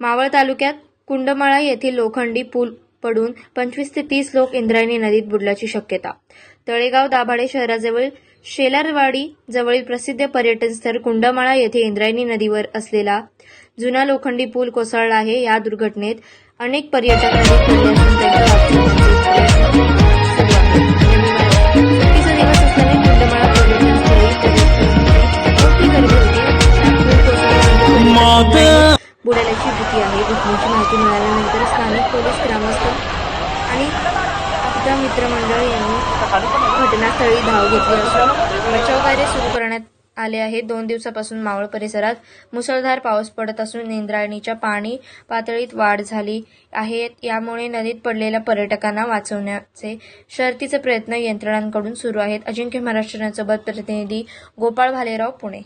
मावळ तालुक्यात कुंडमाळा येथील लोखंडी पूल पडून पंचवीस ते तीस लोक इंद्रायणी नदीत बुडल्याची शक्यता. तळेगाव दाभाडे शहराजवळ शेलारवाडी जवळील प्रसिद्ध पर्यटन स्थळ कुंडमाळा येथे इंद्रायणी नदीवर असलेला जुना लोखंडी पूल कोसळला आहे. या दुर्घटनेत अनेक पर्यटक नदीत बुडाल्याची भीती आहे. घटनेची माहिती मिळाल्यानंतर स्थानिक पोलीस ग्रामस्थ आणि आपल्या मित्रमंडळ यांनी घटनास्थळी धाव घेतली असून बचाव कार्य सुरू करण्यात आले आहे. दोन दिवसापासून मावळ परिसरात मुसळधार पाऊस पडत असून इंद्रायणीच्या पाणी पातळीत वाढ झाली आहे. यामुळे नदीत पडलेल्या पर्यटकांना वाचवण्याचे शर्तीचे प्रयत्न यंत्रणांकडून सुरू आहेत. अजिंक्य महाराष्ट्रांसोबत प्रतिनिधी गोपाळ भालेराव पुणे.